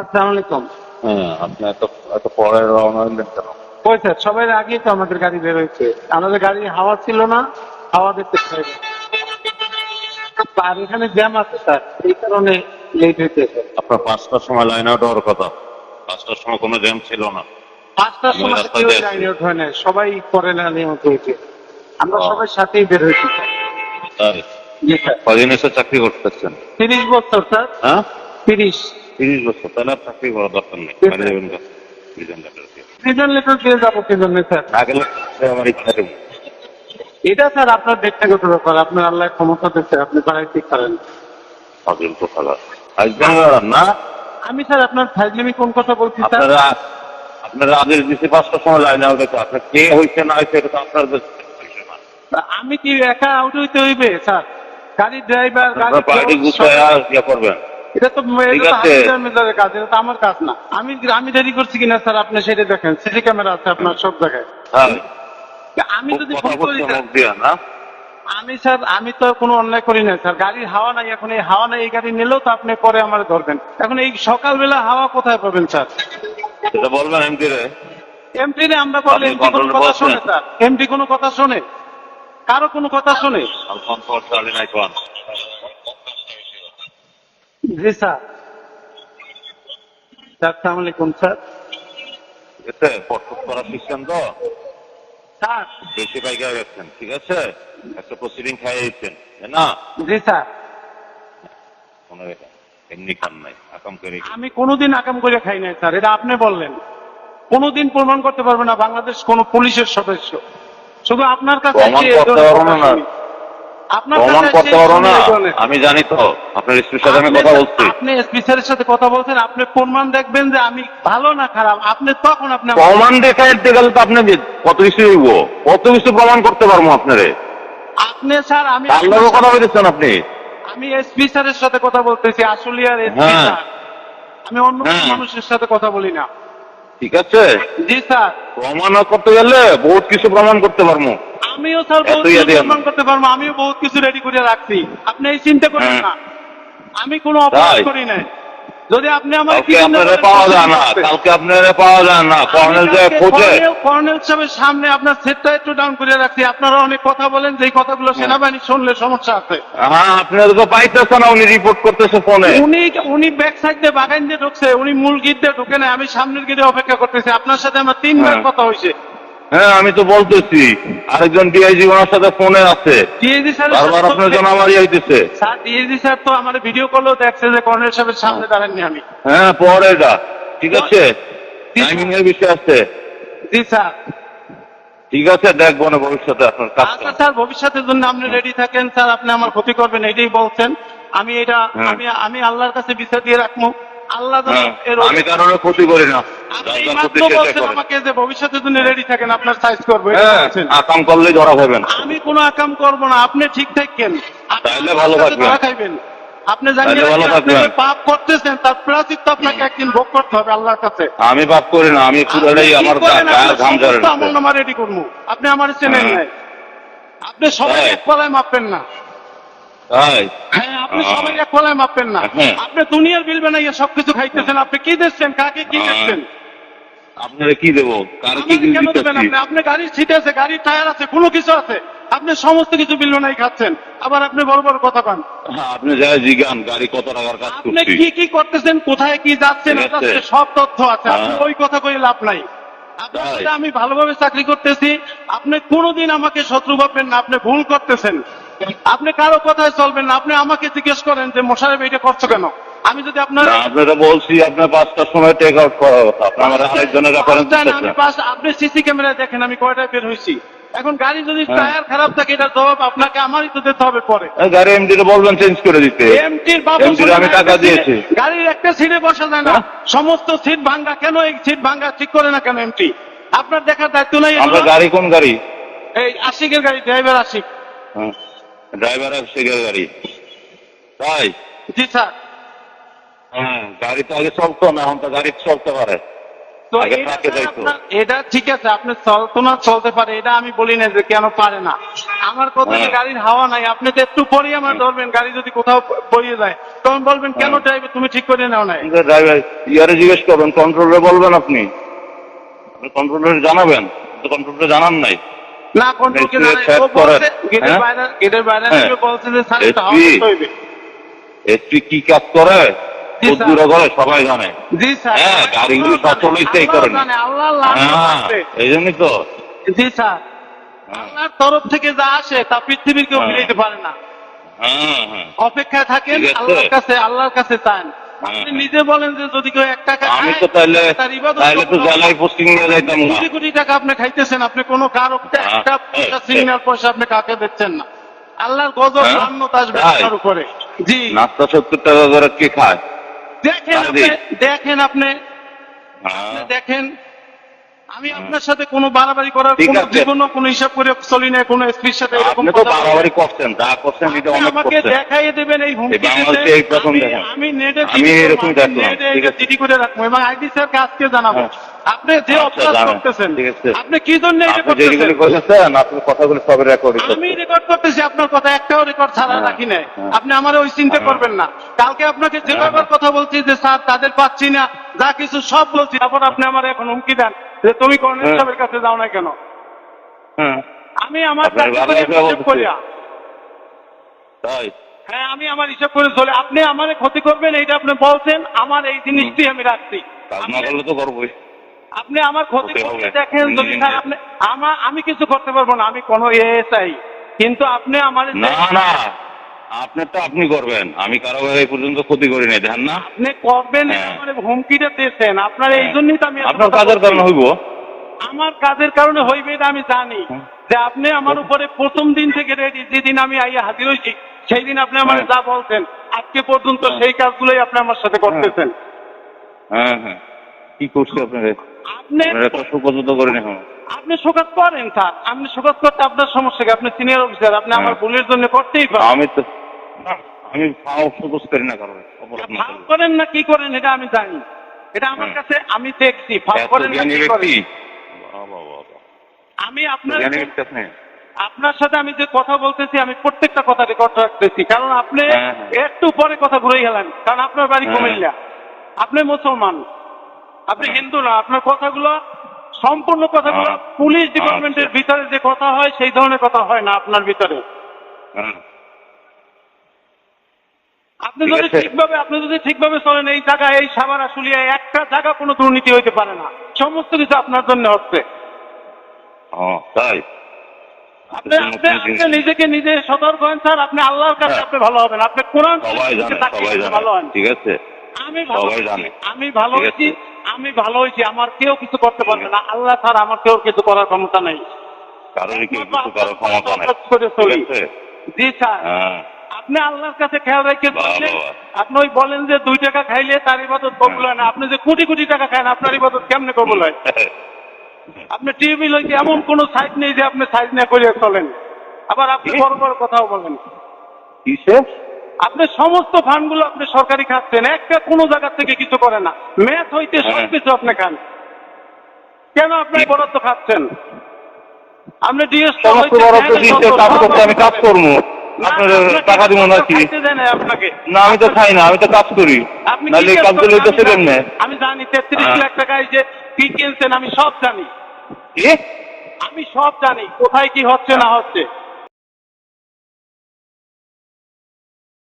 আসসালামু আলাইকুম। হ্যাঁ আপনি এত এত পরে রওনা হলেন কেন? ওই স্যার সবাই আগেই তো আমাদের গাড়ি বের হয়েছে। আমাদের গাড়ি হাওয়া ছিল না হাওয়া দেখতে আর এখানে জ্যাম আছে স্যার এই কারণে লেট হইতেছে। আপনার পাঁচটার সময় লাইন আউট হওয়ার কথা। পাঁচটার সময় কোনো জ্যাম ছিল না। পাঁচটার সময় কেউ যাচ্ছি। যায়নি ওঠে না সবাই পরে না নিয়মিত হয়েছে আমরা সবাই সাথেই বের হয়েছি স্যার কদিন এসে চাকরি করতেছেন? তিরিশ বছর স্যার হ্যাঁ? তিরিশ। তিরিশ বছর তাহলে চাকরি করার দরকার নেই। জি, বাইরে স্যার। যাবেন কেন? দুজন লেটার দিয়ে। লেটার দিয়ে যাব কি জন্য স্যার? না গেলে আমার ইচ্ছা এটা স্যার আপনার ব্যক্তিগত ব্যাপার আপনার আল্লাহ ক্ষমতা দিচ্ছে আপনি বাড়াই ঠিক করেন। পাগল কোথাকার আসবেন না? আমি স্যার আপনার কোন কথা বলছি স্যার? আপনারা আপনারা আগে দিচ্ছে পাঁচটার সময় লাইন আউট হয়েছে আপনার কে হয়েছে না হয়েছে এটা তো আপনার আমি কি একা আউট হইতে হইবে স্যার? গাড়ির ড্রাইভার গাড়ি আপনার পার্টি গুছায় ইয়ে করবেন। এটা তো কাজ এটা তো আমার কাজ না। আমি আমি দেরি করছি কিনা স্যার আপনি সেটা দেখেন। সিসি ক্যামেরা আছে আপনার সব জায়গায়। হ্যাঁ। আমি যদি করি আমি স্যার আমি তো কোনো অন্যায় করি না স্যার। গাড়ির হাওয়া নাই এখন এই হাওয়া নাই এই গাড়ি নিলেও তো আপনি পরে আমার ধরবেন। এখন এই সকালবেলা হাওয়া কোথায় পাবেন স্যার? সেটা বলবেন এমডি রে। এমপি রে আমরা এমপি কোনো কথা? শোনে স্যার। এমপি কোনো কথা শোনে। কারও কোনো কথা শোনে? জি স্যার। স্যার সালাম আলাইকুম স্যার। এতে পটফট করা শিখছেন তো স্যার। বেশি পাইকা গেছেন ঠিক আছে? একটা প্রসিডিং খাইয়ে দিচ্ছেন না? জি স্যার। কোনো এমনি নাই আকাম করে আমি কোনোদিন আকাম করে খাই নাই স্যার এটা আপনি বললেন। কোনোদিন প্রমাণ করতে পারবে না বাংলাদেশ কোন পুলিশের সদস্য। শুধু আপনার কাছে করতে পারো না। আমি জানি তো আপনার স্ত্রীর সাথে আমি আপনি- কথা বলছি। আপনি স্পিসারের সাথে কথা বলছেন আপনি প্রমাণ দেখবেন যে আমি ভালো না খারাপ। আপনি তখন আপনি প্রমাণ দেখা গেলে তো আপনি কত কিছু হইব? কত কিছু প্রমাণ করতে পারব আপনারে? আপনি স্যার আমি কথা বলতেছেন আপনি। আমি এসপি স্যারের সাথে কথা বলতেছি আসলিয়ার এসপি হ্যাঁ। স্যার। আমি অন্য হ্যাঁ। মানুষের সাথে কথা বলি না। ঠিক আছে। জি স্যার। প্রমাণ করতে গেলে বহুত কিছু প্রমাণ করতে পারব। আমিও স্যার বহুত। প্রমাণ করতে পারব আমিও বহুত কিছু রেডি করে রাখছি। আপনি এই চিন্তা করেন হ্যাঁ। না। আমি কোনো অপরাধ করি নাই। যদি আপনি আমার আপনারা পাওয়া যায় না কালকে আপনারা পাওয়া যায় না। কর্নেল যে খোঁজে। কর্নেল সাহেবের সামনে আপনার সেটটা একটু ডাউন করে রাখছি। আপনারা অনেক কথা বলেন যে কথাগুলো সেনাবাহিনী শুনলে সমস্যা আছে। হ্যাঁ আপনারা তো পাইতেছে না উনি রিপোর্ট করতেছে ফোনে উনি উনি ব্যাক সাইড দিয়ে বাগান দিয়ে ঢুকছে উনি মূল গিট দিয়ে ঢুকে নাই আমি সামনের গিটে অপেক্ষা করতেছি। আপনার সাথে আমার তিনবার হ্যাঁ। কথা হয়েছে। হ্যাঁ আমি তো বলতেছি আরেকজন ডিআইজি ওনার সাথে ফোনে আছে। ডিএজি স্যার বারবার আপনার জন্য আমারই হইতেছে স্যার ডিএজি স্যার তো আমার ভিডিও করলেও দেখছে যে কর্নেল সাহেবের সামনে দাঁড়াননি আমি। হ্যাঁ পরে এটা। ঠিক আছে। টাইমিং এর বিষয় আছে। জি স্যার। ঠিক আছে দেখব না ভবিষ্যতে আপনার কাজ আচ্ছা স্যার ভবিষ্যতের জন্য আপনি রেডি থাকেন। স্যার আপনি আমার ক্ষতি করবেন এটাই বলছেন। আমি এটা হ্যাঁ। আমি আমি আল্লাহর কাছে বিচার দিয়ে রাখব। আল্লাহ হ্যাঁ, আমি কারোর ক্ষতি করি না। আমাকে যে ভবিষ্যতের জন্য রেডি থাকেন আপনার সাইজ হ্যাঁ বলছেন। আকাম করলে ধরা খাবেন আমি কোনো আকাম করব না আপনি ঠিক থাকেন আপনি ভালো থাকবেন। আপনি। যে পাপ করতেছেন তার আপনাকে একদিন ভোগ করতে হবে আল্লাহর কাছে আমি পাপ করি না আমি পুরোটাই আমার ঘাম ঝরে রেডি করব আপনি আমার চেনেন। নাই আপনি সবাই? এক পলায় মাপবেন না তাই আপনি সবাই এক পলায় মাপবেন না। হ্যাঁ। আপনি দুনিয়ার বিল বানাইয়া সবকিছু খাইতেছেন আপনি কি দিচ্ছেন কাকে কি। দিচ্ছেন আপনারা কি দেবো? কার কি কেন দেবেন আপনি? আপনি গাড়ির সিট আছে গাড়ির টায়ার আছে কোনো কিছু আছে। আপনি সমস্ত কিছু বিল বানাই খাচ্ছেন। আবার আপনি বড় বড় কথা পান আপনি যাই জিগান গাড়ি কত টাকার কাজ আপনি কি কি করতেছেন কোথায় কি যাচ্ছেন সব তথ্য আছে। আপনি হ্যাঁ। ওই কথা কই লাভ নাই? আমি ভালোভাবে চাকরি করতেছি। আপনি কোনোদিন আমাকে শত্রু ভাববেন না আপনি ভুল করতেছেন। আপনি কারও কথায় চলবেন না। আপনি আমাকে জিজ্ঞেস করেন যে মোশারেফ এটা করছ কেন? আমি যদি আপনার আপনারা বলছি আপনার পাঁচটার সময় টেক আউট করার কথা। আপনি আরেকজনের রেফারেন্স আমি পাঁচ আপনি সিসি ক্যামেরায় দেখেন আমি কয়টায় বের হয়েছি। এখন গাড়ি যদি হ্যাঁ। টায়ার খারাপ থাকে এটার জবাব আপনাকে আমারই তো দিতে হবে পরে। গাড়ি এমডি রে বলবেন চেঞ্জ করে দিতে এমটির বাবু আমি টাকা দিয়েছি। গাড়ির একটা সিটে বসা যায় না। হ্যাঁ? সমস্ত সিট ভাঙ্গা কেন এই সিট ভাঙ্গা? ঠিক করে না কেন এমটি আপনার দেখার দায়িত্ব নাই? আপনার গাড়ি কোন গাড়ি? এই আশিকের গাড়ি ড্রাইভার আশিক। ড্রাইভার শেখের গাড়ি। তাই জি স্যার। হ্যাঁ গাড়ি তো আগে চলতো না এখন তো গাড়ি চলতে পারে। তো এটা ঠিক আছে আপনি চলতো না চলতে পারে। এটা আমি বলি না যে কেন পারে না। আমার কথা হ্যাঁ। গাড়ির হাওয়া নাই আপনি তো একটু পরে আমার ধরবেন গাড়ি যদি কোথাও বইয়ে যায়। তখন বলবেন কেন হ্যাঁ। ড্রাইভার তুমি ঠিক করে নাও নাই? ড্রাইভার ইয়ারে জিজ্ঞেস করবেন কন্ট্রোলে বলবেন আপনি? কন্ট্রোলার জানাবেন? কন্ট্রোলার জানান নাই। না ও বলছে গেটের হ্যাঁ? বাইরে গেটের বাইরে হ্যাঁ। বলছে যে স্যার এটা SP হাওয়া করতে হইবে এসপি কি কাজ করে? দূরে করে সবাই জানে। জি স্যার হ্যাঁ, গাড়িগুলো সব চলেছে এই কারণে। জানে আল্লাহ লাভ এই জন্যই তো। জি স্যার। আল্লাহর তরফ থেকে যা আসে তা পৃথিবীর কেউ। মিলাইতে পারে না। অপেক্ষায় থাকেন আল্লাহর কাছে আল্লাহর কাছে চান। আপনি হ্যাঁ। নিজে বলেন যে যদি কেউ এক টাকা আমি তো তাহলে তাহলে তো কবুল হবে। নিয়ে যাইতাম না কোটি কোটি টাকা আপনি খাইতেছেন আপনি কোনো কারও হ্যাঁ। একটা পয়সা সিগন্যাল পয়সা আপনি কাকে দিচ্ছেন না আল্লাহর গজব হ্যাঁ। রান্নত আসবে আপনার উপরে জি নাস্তা সত্তর টাকা করে কে খায় দেখেন আপনি দেখেন হ্যাঁ, আপনি দেখেন আমি আপনার সাথে কোনো বাড়াবাড়ি করার কোনো জীবনও কোনো হিসাব করে চলি না কোনো এসপির সাথে এরকম আপনি কথা বাড়াবাড়ি করছেন যা করছেন এটা অনেক আমাকে দেখাইয়ে দেবেন এই হুমকি এই দিতে। প্রথম আমি- দেখেন। আমি নেটে আমি এরকমই দেখলাম, নেটে ঠিক আছে। চিঠি করে রাখব এবং আইডি স্যারকে আজকে জানাব হ্যাঁ। আপনি যে আচ্ছা, অপরাধ করতেছেন আপনি কি জন্য এটা আপনি করতেছেন যেগুলি কথাগুলো সব রেকর্ড আমি রেকর্ড করতেছি আপনার কথা একটাও রেকর্ড ছাড়া হ্যাঁ, রাখি নাই হ্যাঁ। আপনি আমার ওই চিন্তা। করবেন না কালকে আপনাকে কথা বলছি যে স্যার তাদের পাচ্ছি না যা কিছু সব বলছি আপনি আমার এখন হুমকি দেন যে তুমি কর্নেল হ্যাঁ। সাহেবের কাছে যাও না কেন? হ্যাঁ। আমি আমার। করিয়া। তাই? হ্যাঁ আমি আমার হিসাব করে চলে আপনি আমার ক্ষতি করবেন এইটা আপনি বলছেন আমার এই জিনিসটি আমি রাখছি। আপনি- আমার ক্ষতি করতে দেখেন যদি আপনি আমার আমি কিছু করতে পারব না আমি কোনো এ চাই কিন্তু আপনি আমার না না। আপনার তো আপনি করবেন। আমি কারও এই পর্যন্ত ক্ষতি করি নাই ধ্যান না। আপনি করবেন হ্যাঁ। হুমকিটা দিয়েছেন আপনার এই জন্যই তো আমি আপনার কাজের কারণে হইব। আমার কাজের কারণে হইবে এটা আমি জানি। যে আপনি আমার উপরে প্রথম দিন থেকে রেডি যেদিন আমি আইয়া হাজির হয়েছি সেই দিন আপনি আমার হ্যাঁ। যা বলছেন আজকে পর্যন্ত হ্যাঁ। সেই কাজগুলোই আপনি আমার সাথে করতেছেন। হ্যাঁ হ্যাঁ। কি করছি আপনার? আপনি আপনার করেন এখন। আপনি শোকাত করেন স্যার। আপনি শোকাত করতে আপনার সমস্যা কি? আপনি সিনিয়র অফিসার আপনি আমার হ্যাঁ। ভুলের জন্য করতেই পারেন। আমি তো আমি করি না কারও। করেন না কি করেন এটা আমি জানি এটা আমার হ্যাঁ। কাছে আমি দেখছি করেন না কি করেন। আমি আপনার আপনার সাথে আমি যে কথা বলতেছি আমি প্রত্যেকটা কথা রেকর্ড রাখতেছি কারণ আপনি হ্যাঁ, হ্যাঁ। একটু পরে কথা ঘুরে গেলেন কারণ আপনার বাড়ি। কুমিল্লা আপনি মুসলমান আপনি হিন্দু না আপনার কথাগুলো সম্পূর্ণ কথাগুলো হ্যাঁ। পুলিশ ডিপার্টমেন্টের আচ্ছা। ভিতরে যে কথা হয় সেই ধরনের কথা হয় না আপনার ভিতরে আপনি যদি ঠিকভাবে আপনি যদি ঠিকভাবে চলেন এই জায়গায় এই সাবার আসলিয়ায় একটা জায়গা কোনো দুর্নীতি হইতে পারে না। সমস্ত কিছু আপনার জন্য হচ্ছে। তাই। আপনি আপনি আপনি নিজেকে নিজে সতর্ক হন স্যার। আপনি আল্লাহর কাছে হ্যাঁ। আপনি ভালো হবেন। আপনি কোরআন ভালো হন। ঠিক আছে? আমি ভালো হয়েছি। আমি ভালো হয়েছি। আমি ভালো হয়েছি। আমার কেউ কিছু করতে পারবে না। আল্লাহ স্যার আমার কেউ কিছু করার ক্ষমতা নেই। কিছু ক্ষমতা জি স্যার। হ্যাঁ। আপনি আল্লাহর কাছে খেয়াল রেখে বাহ। আপনি ওই বলেন যে দুই টাকা খাইলে তার ইবাদত কবুল হয় না। আপনি যে কোটি কোটি টাকা খান আপনার ইবাদত কেমনে কবুল হয়? আপনি টিভি লইতে এমন কোন সাইজ নেই যে আপনি সাইজ না করে চলেন। আবার আপনি বড় বড় কথাও বলেন। আপনি সমস্ত ফান্ডগুলো আপনি সরকারি খাচ্ছেন একটা কোনো জায়গা থেকে কিছু করে না। ম্যাথ হইতে সব হ্যাঁ। কিছু আপনি খান। কেন আপনি? বরাদ্দ খাচ্ছেন? আপনি ডিএস কাজ করতে আমি কাজ করব। আপনার টাকা দিব আপনাকে। না আমি তো খাই না আমি তো কাজ করি। আপনি নাহলে কাজ করলে তো হইতেছে না। আমি জানি তেত্রিশ হ্যাঁ। লাখ টাকা যে কি কিনছেন আমি সব জানি। আমি সব জানি কোথায় কি হচ্ছে না হচ্ছে।